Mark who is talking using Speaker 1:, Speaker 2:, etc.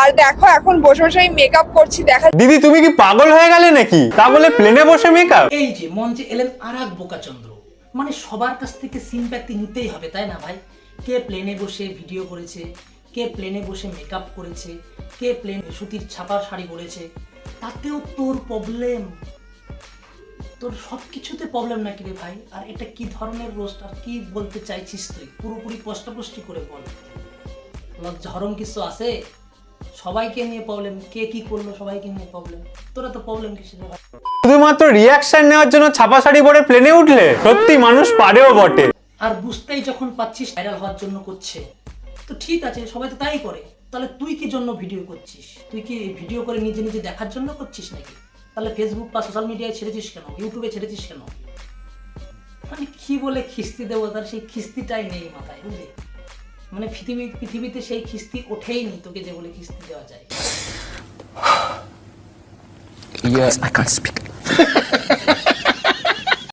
Speaker 1: আর দেখো এখন বসে বসে আমি মেকআপ করছি দেখা
Speaker 2: দিদি তুমি কি পাগল হয়ে গেলে নাকি? তা বলে প্লেনে বসে মেকআপ
Speaker 3: এই যে মঞ্চে এলেন আর এক বোকাচন্দ্র। মানে সবার কাছ থেকে সিম্প্যাথি নিতেই হবে তাই না ভাই? কে প্লেনে বসে ভিডিও করেছে কে প্লেনে বসে মেকআপ করেছে কে প্লেন সুতির ছাপার শাড়ি পরেছে তাতেও তোর প্রবলেম তোর সব কিছুতে প্রবলেম নাকি রে ভাই? আর এটা কি ধরনের রোস্ট আর কি বলতে চাইছিস তুই? পুরোপুরি স্পষ্টপুষ্টি করে বল। লজ্জা হরম কিছু আছে? সবাইকে নিয়ে প্রবলেম কে কি করল সবাইকে নিয়ে প্রবলেম তোরা তো প্রবলেম কিছু
Speaker 2: শুধুমাত্র রিয়াকশন নেওয়ার জন্য ছাপা শাড়ি পরে প্লেনে উঠলে? সত্যি মানুষ পারেও বটে।
Speaker 3: আর বুঝতেই যখন পাচ্ছিস ভাইরাল হওয়ার জন্য করছে। তো ঠিক আছে সবাই তো তাই করে। তাহলে তুই কি জন্য ভিডিও করছিস? তুই কি ভিডিও করে নিজে নিজে দেখার জন্য করছিস নাকি? তাহলে ফেসবুক বা সোশ্যাল মিডিয়ায় ছেড়েছিস কেন? ইউটিউবে ছেড়েছিস কেন? মানে কি বলে খিস্তি দেবো তার সেই খিস্তিটাই নেই মাথায় বুঝলি? মানে পৃথিবী, পৃথিবীতে সেই খিস্তি ওঠেই নি তোকে যে বলে খিস্তি দেওয়া যায়
Speaker 4: Yeah. I can't speak.